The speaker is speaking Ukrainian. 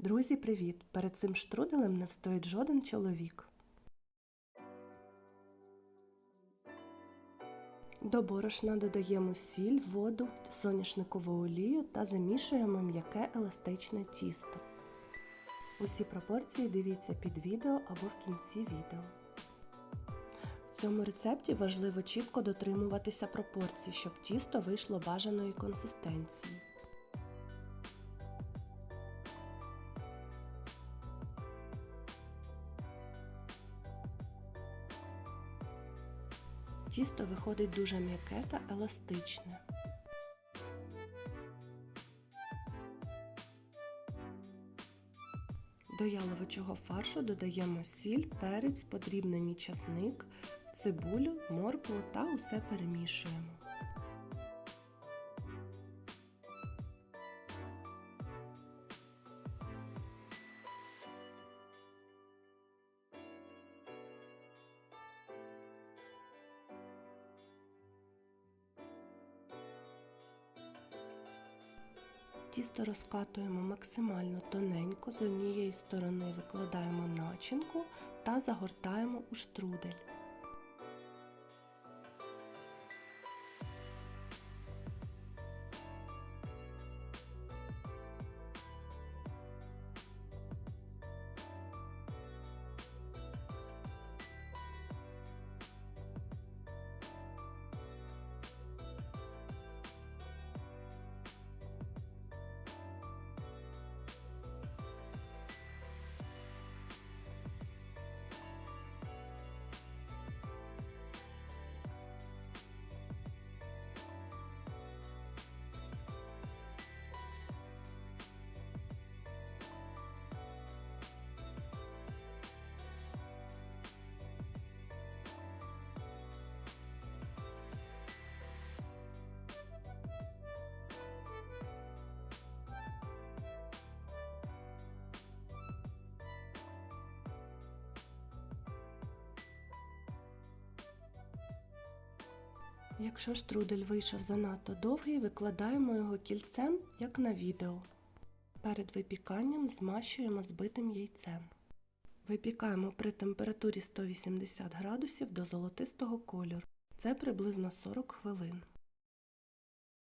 Друзі, привіт! Перед цим штруделем не встоїть жоден чоловік. До борошна додаємо сіль, воду, соняшникову олію та замішуємо м'яке еластичне тісто. Усі пропорції дивіться під відео або в кінці відео. В цьому рецепті важливо чітко дотримуватися пропорцій, щоб тісто вийшло бажаної консистенції. Тісто виходить дуже м'яке та еластичне. До яловичого фаршу додаємо сіль, перець, подрібнений часник, цибулю, моркву та усе перемішуємо. Тісто розкатуємо максимально тоненько, з однієї сторони викладаємо начинку та загортаємо у штрудель. Якщо штрудель вийшов занадто довгий, викладаємо його кільцем, як на відео. Перед випіканням змащуємо збитим яйцем. Випікаємо при температурі 180 градусів до золотистого кольору. Це приблизно 40 хвилин.